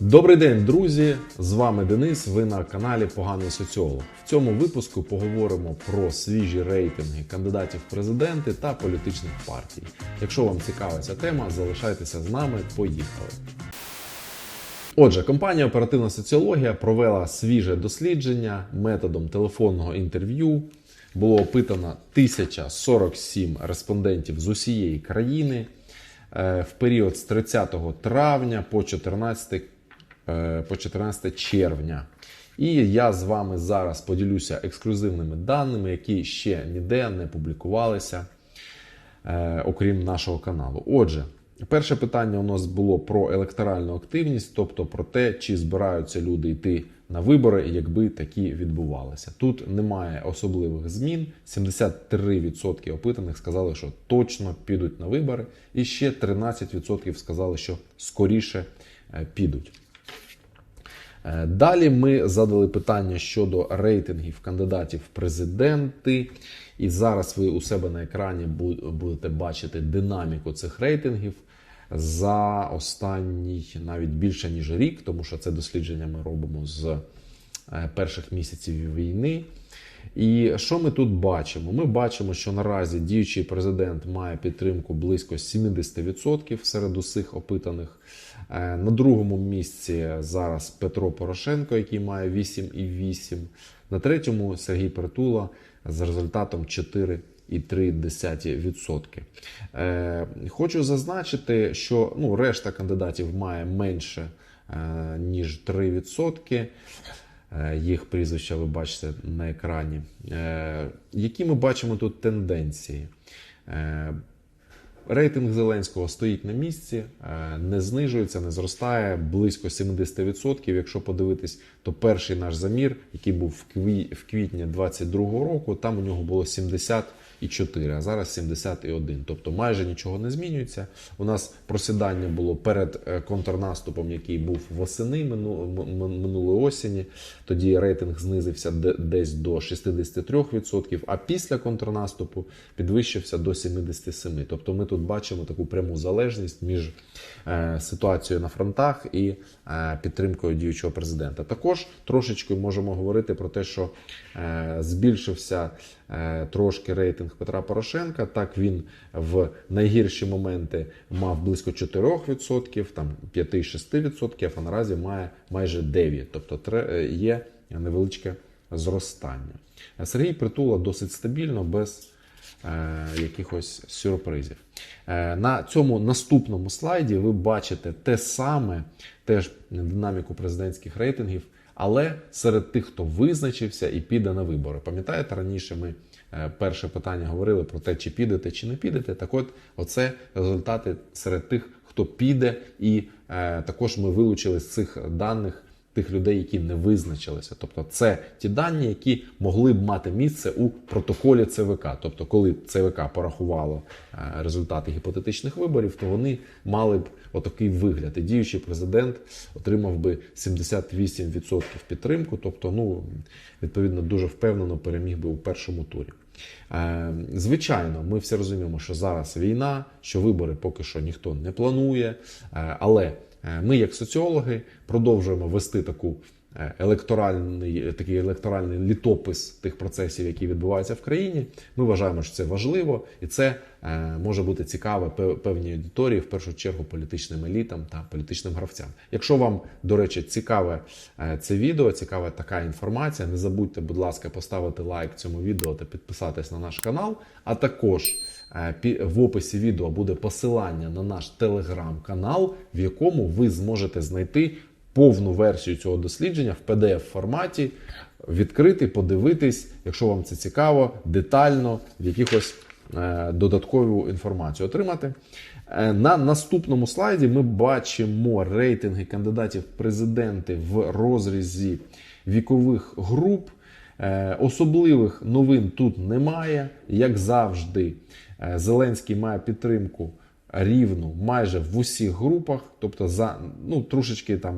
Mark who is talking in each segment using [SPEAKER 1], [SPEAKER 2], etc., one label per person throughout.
[SPEAKER 1] Добрий день, друзі! З вами Денис. Ви на каналі Поганий Соціолог. В цьому випуску поговоримо про свіжі рейтинги кандидатів в президенти та політичних партій. Якщо вам цікава ця тема, залишайтеся з нами. Поїхали. Отже, компанія Оперативна соціологія провела свіже дослідження методом телефонного інтерв'ю. Було опитано 1047 респондентів з усієї країни е, в період з 30 травня по 14, е, по 14 червня. І я з вами зараз поділюся ексклюзивними даними, які ще ніде не публікувалися, е, окрім нашого каналу. Отже, перше питання у нас було про електоральну активність, тобто про те, чи збираються люди йти на вибори, якби такі відбувалися. Тут немає особливих змін. 73% опитаних сказали, що точно підуть на вибори, і ще 13% сказали, що скоріше е, підуть. Е, Далі ми задали питання щодо рейтингів кандидатів в президенти. І зараз ви у себе на екрані будете бачити динаміку цих рейтингів за останній навіть більше ніж рік, тому що це дослідження ми робимо з е, перших місяців війни. І що ми тут бачимо? Ми бачимо, що наразі діючий президент має підтримку близько 70% серед усіх опитаних. Е, На другому місці зараз Петро Порошенко, який має 8,8. На третьому Сергій Притула з результатом 4,3%. Е, Хочу зазначити, що ну, решта кандидатів має менше е, ніж 3%. Е, Їх прізвища ви бачите на екрані. Е, Які ми бачимо тут тенденції? Е, Рейтинг Зеленського стоїть на місці, не знижується, не зростає близько 70%. Якщо подивитись, то перший наш замір, який був в кві- в квітні 2022 року, там у нього було 74, а зараз 71. Тобто майже нічого не змінюється. У нас просідання було перед е, контрнаступом, який був восени минулої осені. Тоді рейтинг знизився десь до 63%, а після контрнаступу підвищився до 77%. Тобто ми тут бачимо таку пряму залежність між е, ситуацією на фронтах і е, підтримкою діючого президента. Також трошечки можемо говорити про те, що збільшився трошки рейтинг Петра Порошенка. Так він в найгірші моменти мав близько 4%, там 5-6%, а наразі має майже 9%. Тобто е, є невеличке зростання. Сергій Притула досить стабільно, без е, якихось сюрпризів. Е, на цьому наступному слайді ви бачите те саме, теж динаміку президентських рейтингів, але серед тих, хто визначився і піде на вибори. Пам'ятаєте, раніше ми е, перше питання говорили про те, чи підете, чи не підете. Так от, оце результати серед тих, хто піде, і е, також ми вилучили з цих даних тих людей, які не визначилися. Тобто, це ті дані, які могли б мати місце у протоколі ЦВК. Тобто, коли ЦВК порахувало е, результати гіпотетичних виборів, то вони мали б отакий вигляд. І діючий президент отримав би 78% підтримку. Тобто, ну відповідно, дуже впевнено переміг би у першому турі. Е, Звичайно, ми всі розуміємо, що зараз війна, що вибори поки що ніхто не планує, е, але ми, як соціологи, продовжуємо вести таку е, електоральний такий електоральний літопис тих процесів, які відбуваються в країні. Ми вважаємо, що це важливо, і це е, може бути цікаве певній аудиторії, в першу чергу політичним елітам та політичним гравцям. Якщо вам, до речі, цікаве е, це відео, цікава така інформація, не забудьте, будь ласка, поставити лайк цьому відео та підписатись на наш канал. А також е, в описі відео буде посилання на наш телеграм-канал, в якому ви зможете знайти повну версію цього дослідження в pdf форматі, відкрити, подивитись, якщо вам це цікаво, детально в якихось е, додаткову інформацію отримати. Е, На наступному слайді ми бачимо рейтинги кандидатів в президенти в розрізі вікових груп. Е, Особливих новин тут немає. Як завжди, е, Зеленський має підтримку рівну майже в усіх групах, тобто за ну трошечки там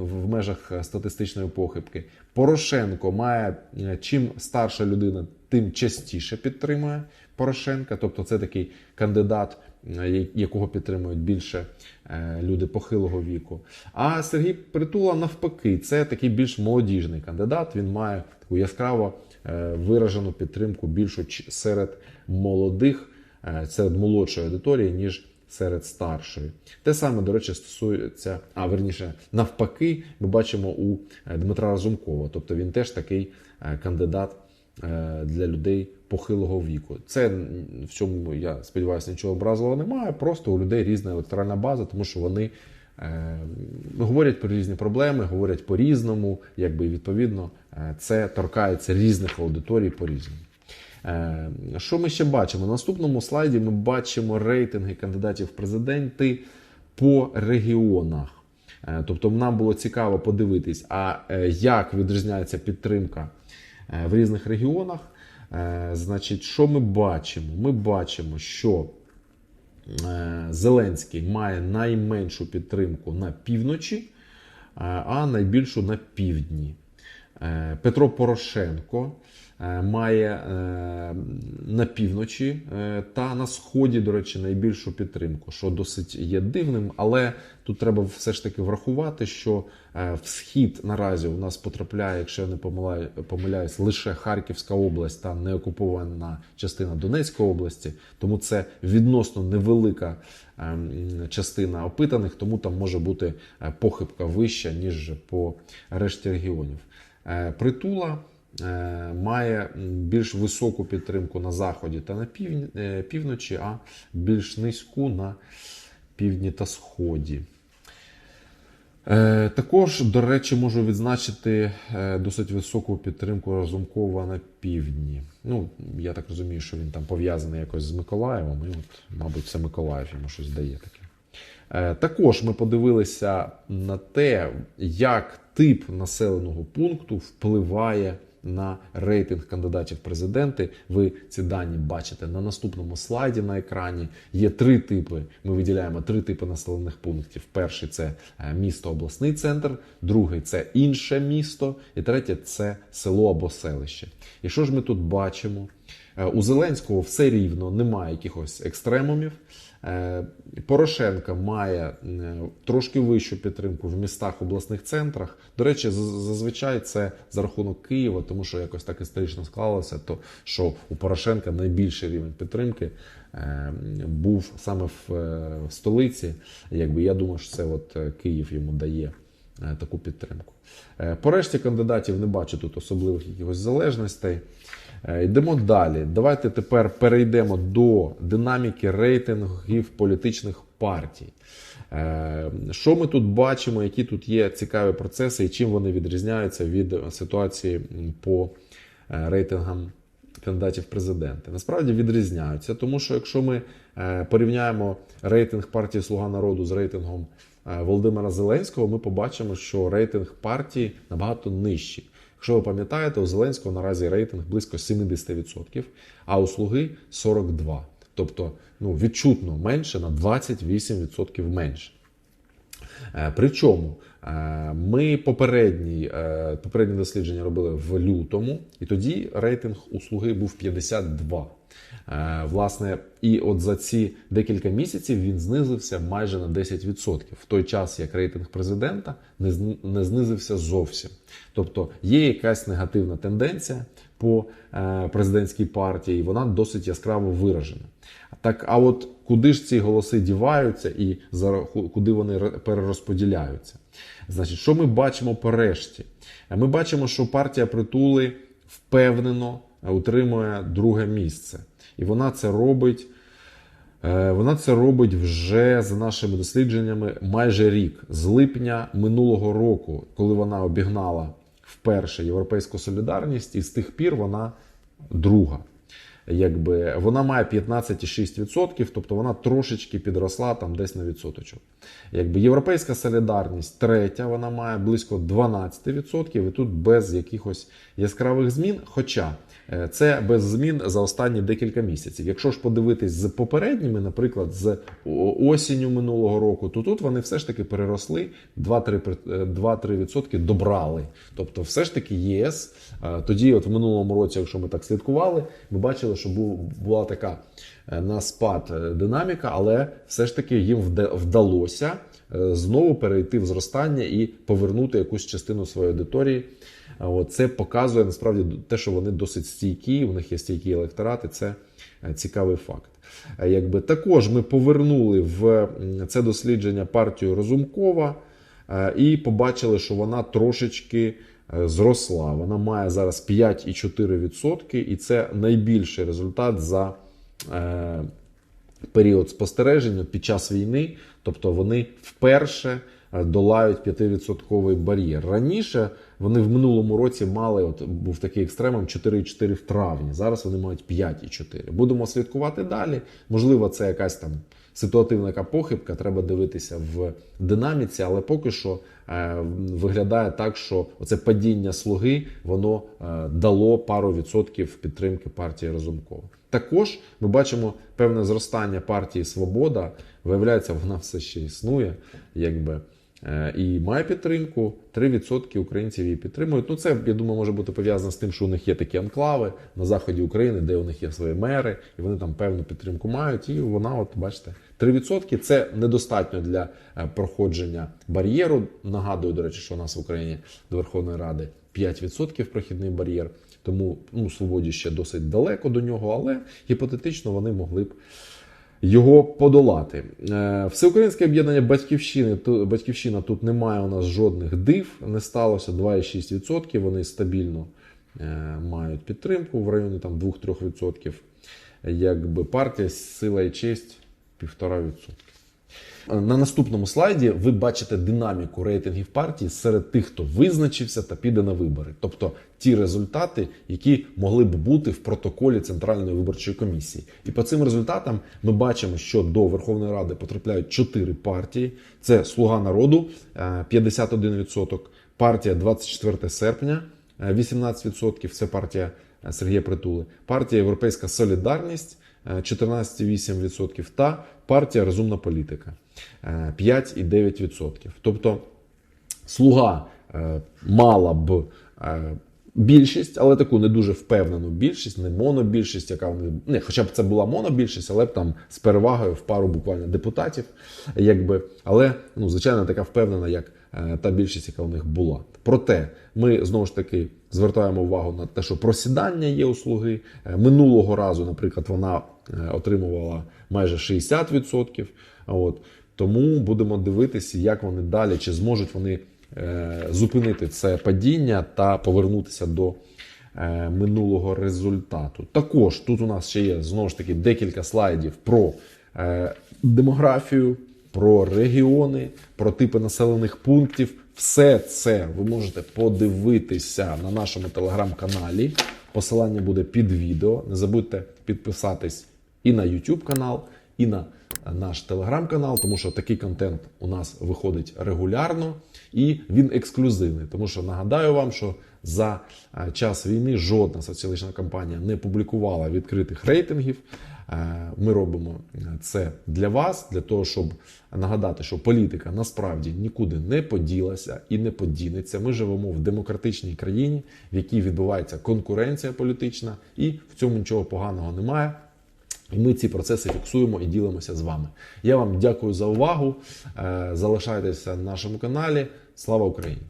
[SPEAKER 1] в межах статистичної похибки. Порошенко має е, чим старша людина, тим частіше підтримує Порошенка. Тобто, це такий кандидат е, якого підтримують більше е, люди похилого віку. А Сергій Притула навпаки, це такий більш молодіжний кандидат. Він має таку яскраво е, виражену підтримку більшу серед молодих, е, серед молодшої аудиторії, ніж серед старшої. Те саме, до речі, стосується, а верніше, навпаки, ми бачимо у е, Дмитра Разумкова. Тобто він теж такий е, кандидат е, для людей похилого віку. Це в цьому, я сподіваюся, нічого образливого немає. Просто у людей різна електоральна база, тому що вони е, говорять про різні проблеми, говорять по-різному, якби відповідно е, це торкається різних аудиторій по-різному. Е, Що ми ще бачимо? На наступному слайді ми бачимо рейтинги кандидатів в президенти по регіонах. Е, Тобто нам було цікаво подивитись, а е, як відрізняється підтримка е, в різних регіонах. Е, Значить, що ми бачимо? Ми бачимо, що е, Зеленський має найменшу підтримку на півночі, е, а найбільшу на півдні. Е, Петро Порошенко е, має е, на півночі та на сході, до речі, найбільшу підтримку, що досить є дивним, але тут треба все ж таки врахувати, що в схід наразі у нас потрапляє, якщо я не помиляю- помиляюсь, лише Харківська область та неокупована частина Донецької області, тому це відносно невелика частина опитаних, тому там може бути похибка вища, ніж по решті регіонів. Е, Притула е, має більш високу підтримку на заході та на е, півночі, а більш низьку на півдні та сході. Також, до речі, можу відзначити досить високу підтримку Разумкова на півдні. Ну, я так розумію, що він там пов'язаний якось з Миколаєвом, і от, мабуть, це Миколаїв йому щось дає таке. Е, Також ми подивилися на те, як тип населеного пункту впливає на рейтинг кандидатів в президенти. Ви ці дані бачите на наступному слайді на екрані. Є три типи. Ми виділяємо три типи населених пунктів. Перший це е, місто, обласний центр, другий це інше місто, і третє це село або селище. І що ж ми тут бачимо? Е, У Зеленського все рівно, немає якихось екстремумів. Е, Порошенка має е, трошки вищу підтримку в містах, обласних центрах. До речі, зазвичай це за рахунок Києва, тому що якось так історично склалося, то що у Порошенка найбільший рівень підтримки був саме в, столиці. Якби я думаю, що це от Київ йому дає таку підтримку. По решті кандидатів не бачу тут особливих якихось залежностей. Е, Йдемо далі. Давайте тепер перейдемо до динаміки рейтингів політичних партій. Е, Що ми тут бачимо, які тут є цікаві процеси і чим вони відрізняються від ситуації по е, рейтингам кандидатів в президенти? Насправді відрізняються, тому що якщо ми порівняємо рейтинг партії Слуга народу з рейтингом Володимира Зеленського, ми побачимо, що рейтинг партії набагато нижчий. Якщо ви пам'ятаєте, у Зеленського наразі рейтинг близько 70%, а у Слуги 42%. Тобто ну, відчутно менше на 28% менше. Е, Причому ми попередній, е, попереднє дослідження робили в лютому, і тоді рейтинг услуги був 52. Е, Власне, і от за ці декілька місяців він знизився майже на 10%, в той час як рейтинг президента не знизився зовсім. Тобто є якась негативна тенденція по е, президентській партії, і вона досить яскраво виражена. Так, а от куди ж ці голоси діваються і куди вони ре- перерозподіляються? Значить, що ми бачимо по решті? Е, Ми бачимо, що партія притули впевнено е, утримує друге місце, і вона це робить. Е, Вона це робить вже за нашими дослідженнями майже рік, з липня минулого року, коли вона обігнала вперше європейську солідарність, і з тих пір вона друга. Якби вона має 15,6%, тобто вона трошечки підросла там десь на відсоточок. Якби європейська солідарність третя, вона має близько 12%, і тут без якихось яскравих змін. Хоча е, це без змін за останні декілька місяців. Якщо ж подивитись з попередніми, наприклад, з осінню минулого року, то тут вони все ж таки переросли 2-3%, е, 2-3% добрали. Тобто, все ж таки ЄС е, тоді, от в минулому році, якщо ми так слідкували, ми бачили, що була така е, на спад е, динаміка, але все ж таки їм вдалося е, знову перейти в зростання і повернути якусь частину своєї аудиторії. Це показує насправді те, що вони досить стійкі, у них є стійкі електорати. Це цікавий факт. Якби також ми повернули в це дослідження партію Розумкова і побачили, що вона трошечки зросла. Вона має зараз 5,4%, і це найбільший результат за е, період спостереження під час війни. Тобто вони вперше е, долають 5% бар'єр. Раніше вони в минулому році мали, от був такий екстремум 4,4 в травні. Зараз вони мають 5,4. Будемо слідкувати далі. Можливо, це якась там ситуативна похибка. Треба дивитися в динаміці, але поки що е, виглядає так, що оце падіння слуги воно е, дало пару відсотків підтримки партії Разумкова. Також ми бачимо певне зростання партії Свобода. Виявляється, вона все ще існує, якби. Е, І має підтримку. 3% українців її підтримують. Ну, це я думаю, може бути пов'язано з тим, що у них є такі анклави на заході України, де у них є свої мери, і вони там певну підтримку мають. І вона, от бачите, 3% це недостатньо для е, проходження бар'єру. Нагадую, до речі, що у нас в Україні до Верховної Ради 5% прохідний бар'єр. Тому ну, свободі ще досить далеко до нього, але гіпотетично вони могли б його подолати. Е, Всеукраїнське об'єднання батьківщини батьківщина тут немає у нас жодних див, не сталося 2,6%. Вони стабільно е, мають підтримку в районі там 2-3%. Якби партія сила і честь 1,5%. На наступному слайді ви бачите динаміку рейтингів партії серед тих, хто визначився та піде на вибори, тобто ті результати, які могли б бути в протоколі Центральної виборчої комісії. І по цим результатам ми бачимо, що до Верховної Ради потрапляють чотири партії: це Слуга народу е, 51%, партія 24 серпня е, 18%, це партія е, Сергія Притули, партія Європейська Солідарність. Е, 14,8% та партія Розумна політика е, 5,9%. Тобто слуга е, мала б е, більшість, але таку не дуже впевнену більшість, не монобільшість, яка не, хоча б це була монобільшість, але б там з перевагою в пару буквально депутатів, якби, але ну, звичайно така впевнена, як е, та більшість, яка у них була. Проте ми знову ж таки звертаємо увагу на те, що просідання є у слуги. Е, Минулого разу, наприклад, вона е, отримувала майже 60%. От. Тому будемо дивитися, як вони далі, чи зможуть вони е, зупинити це падіння та повернутися до е, минулого результату. Також тут у нас ще є знову ж таки декілька слайдів про е, демографію, про регіони, про типи населених пунктів. Все це ви можете подивитися на нашому телеграм-каналі. Посилання буде під відео. Не забудьте підписатись і на YouTube канал, і на наш телеграм-канал, тому що такий контент у нас виходить регулярно і він ексклюзивний. Тому що нагадаю вам, що за е, час війни жодна соціологічна компанія не публікувала відкритих рейтингів. Е, Ми робимо це для вас, для того, щоб нагадати, що політика насправді нікуди не поділася і не подінеться. Ми живемо в демократичній країні, в якій відбувається конкуренція політична, і в цьому нічого поганого немає. І ми ці процеси фіксуємо і ділимося з вами. Я вам дякую за увагу. Е, Залишайтеся на нашому каналі. Слава Україні!